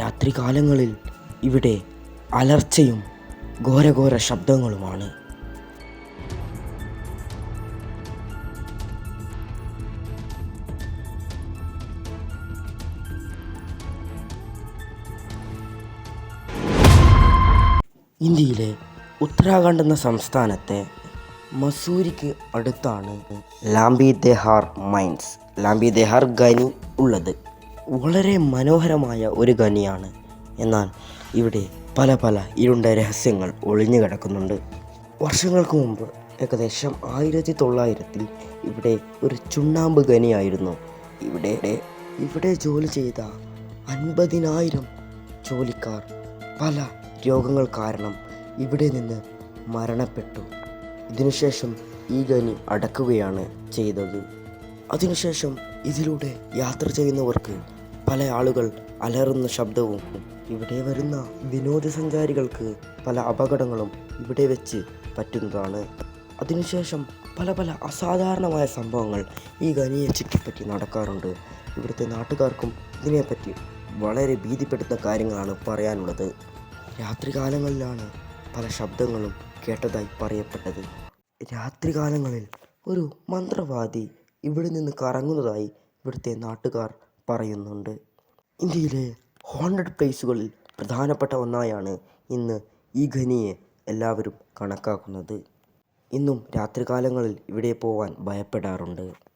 രാത്രികാലങ്ങളിൽ ഇവിടെ അലർച്ചയും ഘോരഘോര ശബ്ദങ്ങളുമാണ്. ഇന്ത്യയിലെ ഉത്തരാഖണ്ഡ് എന്ന സംസ്ഥാനത്തെ മസൂരിക്ക് അടുത്താണ് ലാംബി ദെഹാർ മൈൻസ്. ലാംബി ദെഹാർ ഖനി ഉള്ളത്. വളരെ മനോഹരമായ ഒരു ഖനിയാണ്. എന്നാൽ ഇവിടെ പല പല ഇരുണ്ട രഹസ്യങ്ങൾ ഒളിഞ്ഞു കിടക്കുന്നുണ്ട്. വർഷങ്ങൾക്ക് മുമ്പ് ഏകദേശം ആയിരത്തി തൊള്ളായിരത്തിൽ ഇവിടെ ഒരു ചുണ്ണാമ്പ് ഖനിയായിരുന്നു. ഇവിടെ ഇവിടെ ജോലി ചെയ്ത അൻപതിനായിരം ജോലിക്കാർ പല രോഗങ്ങൾ കാരണം ഇവിടെ നിന്ന് മരണപ്പെട്ടു. ഇതിനുശേഷം ഈ ഖനി അടക്കുകയാണ് ചെയ്തത്. അതിനുശേഷം ഇതിലൂടെ യാത്ര ചെയ്യുന്നവർക്ക് പല ആളുകൾ അലറുന്ന ശബ്ദവും ഇവിടെ വരുന്ന വിനോദസഞ്ചാരികൾക്ക് പല അപകടങ്ങളും ഇവിടെ വെച്ച് പറ്റുന്നതാണ്. അതിനുശേഷം പല പല അസാധാരണമായ സംഭവങ്ങൾ ഈ ഖനിയെ ചുറ്റിപ്പറ്റി നടക്കാറുണ്ട്. ഇവിടുത്തെ നാട്ടുകാർക്കും ഇതിനെപ്പറ്റി വളരെ ഭീതിപ്പെടുത്തുന്ന കാര്യങ്ങളാണ് പറയാനുള്ളത്. രാത്രികാലങ്ങളിലാണ് പല ശബ്ദങ്ങളും കേട്ടതായി പറയപ്പെട്ടത്. രാത്രികാലങ്ങളിൽ ഒരു മന്ത്രവാദി ഇവിടെ നിന്ന് കറങ്ങുന്നതായി ഇവിടുത്തെ നാട്ടുകാർ പറയുന്നുണ്ട്. ഇന്ത്യയിലെ ഹോണ്ടഡ് പ്ലേസുകളിൽ പ്രധാനപ്പെട്ട ഒന്നായാണ് ഇന്ന് ഈ ഖനിയെ എല്ലാവരും കണക്കാക്കുന്നത്. ഇന്നും രാത്രികാലങ്ങളിൽ ഇവിടെ പോവാൻ ഭയപ്പെടാറുണ്ട്.